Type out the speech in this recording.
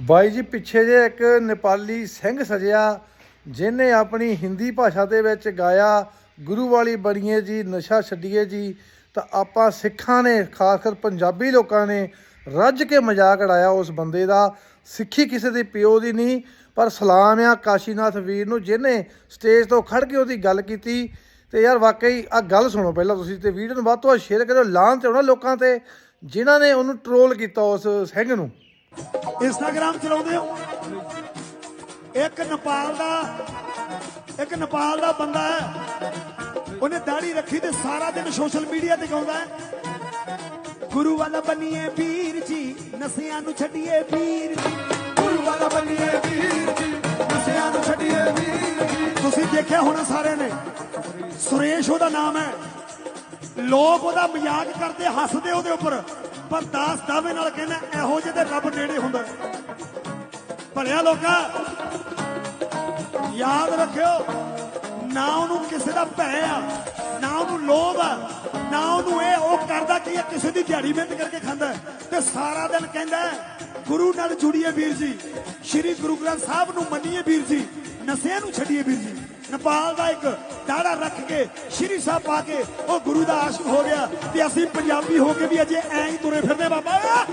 ਬਾਈ ਜੀ, ਪਿੱਛੇ ਜੇ ਇੱਕ ਨੇਪਾਲੀ ਸਿੰਘ ਸਜਿਆ ਜਿਨੇ ਆਪਣੀ ਹਿੰਦੀ ਭਾਸ਼ਾ ਦੇ ਵਿੱਚ ਗਾਇਆ, ਗੁਰੂ ਵਾਲੀ ਬਣੀਏ ਜੀ, ਨਸ਼ਾ ਛੱਡੀਏ ਜੀ, ਤਾਂ ਆਪਾਂ ਸਿੱਖਾਂ ਨੇ ਖਾਸ ਕਰ ਪੰਜਾਬੀ ਲੋਕਾਂ ਨੇ ਰੱਜ ਕੇ ਮਜ਼ਾਕ ਉਡਾਇਆ ਉਸ ਬੰਦੇ ਦਾ। ਸਿੱਖੀ ਕਿਸੇ ਦੀ ਪਿਓ ਦੀ ਨਹੀਂ, ਪਰ ਸਲਾਮ ਆ ਕਾਸ਼ੀਨਾਥ ਵੀਰ ਨੂੰ ਜਿਨੇ ਸਟੇਜ ਤੋਂ ਖੜ ਕੇ ਉਹਦੀ ਗੱਲ ਕੀਤੀ। ਤੇ ਯਾਰ, ਵਾਕਈ ਆ ਗੱਲ ਸੁਣੋ ਪਹਿਲਾਂ ਤੁਸੀਂ ਤੇ ਵੀਡੀਓ ਨੂੰ ਵੱਧ ਤੋਂ ਵੱਧ ਸ਼ੇਅਰ ਕਰੋ ਲਾਂ ਤੇ ਉਹਨਾਂ ਲੋਕਾਂ ਤੇ, ਜਿਨ੍ਹਾਂ ਨੇ ਉਹਨੂੰ ਟਰੋਲ ਕੀਤਾ ਉਸ ਸਿੰਘ ਨੂੰ। ਇੰਸਟਾਗ੍ਰਾਮ ਚਲਾਉਂਦੇ ਹੋ? ਇੱਕ ਨੇਪਾਲ ਦਾ, ਇੱਕ ਨੇਪਾਲ ਦਾ ਬੰਦਾ ਹੈ। ਉਹਨੇ ਦਾੜੀ ਰੱਖੀ ਤੇ ਸਾਰਾ ਦਿਨ ਸੋਸ਼ਲ ਮੀਡੀਆ ਤੇ ਗਾਉਂਦਾ ਹੈ। ਗੁਰੂ ਵਾਲਾ ਬਣੀਏ ਵੀਰ ਜੀ, ਨਸਿਆਂ ਨੂੰ ਛੱਡੀਏ ਵੀਰ ਜੀ। ਗੁਰੂ ਵਾਲਾ ਬਣੀਏ ਵੀਰ ਜੀ, ਨਸਿਆਂ ਨੂੰ ਛੱਡੀਏ ਵੀਰ ਜੀ। ਤੁਸੀਂ ਦੇਖਿਆ ਹੋਣਾ ਸਾਰਿਆਂ ਨੇ, ਸੁਰੇਸ਼ ਉਹਦਾ ਨਾਮ ਹੈ। ਲੋਕ ਉਹਦਾ ਮਜ਼ਾਕ ਕਰਦੇ, ਹੱਸਦੇ ਉਹਦੇ ਉੱਪਰ। ਪਰ ਦਾਸ ਦਾਵੇ ਨਾਲ ਕਹਿੰਦਾ, ਇਹੋ ਜਿਹੇ ਰੱਬ ਨੇੜੇ ਹੁੰਦਾ ਭਲਿਆ ਲੋਕਾਂ, ਯਾਦ ਰੱਖਿਓ, ਨਾ ਉਹਨੂੰ ਕਿਸੇ ਦਾ ਭੈ ਆ, ਨਾ ਉਹਨੂੰ ਲੋਭ ਆ, ਨਾ ਉਹਨੂੰ ਇਹ ਉਹ ਕਰਦਾ ਕੀ ਆ ਕਿਸੇ ਦੀ ਦਿਹਾੜੀ ਮਿਹਨਤ ਕਰਕੇ ਖਾਂਦਾ ਤੇ ਸਾਰਾ ਦਿਨ ਕਹਿੰਦਾ ਗੁਰੂ ਨਾਲ ਜੁੜੀਏ ਵੀਰ ਜੀ, ਸ਼੍ਰੀ ਗੁਰੂ ਗ੍ਰੰਥ ਸਾਹਿਬ ਨੂੰ ਮੰਨੀਏ ਵੀਰ ਜੀ, ਨਸ਼ਿਆਂ ਨੂੰ ਛੱਡੀਏ ਵੀਰ ਜੀ। ਨੇਪਾਲ ਦਾ ਇੱਕ ਦਾੜਾ ਰੱਖ ਕੇ, ਸ਼੍ਰੀ ਸਾਹਿਬ ਪਾ ਕੇ, ਉਹ ਗੁਰੂ ਦਾ ਆਸ਼ਿਕ ਹੋ ਗਿਆ ਤੇ ਅਸੀਂ ਪੰਜਾਬੀ ਹੋ ਕੇ ਵੀ ਅਜੇ ਐਂ ਹੀ ਤੁਰੇ ਫਿਰਦੇ ਬਾਬਾ।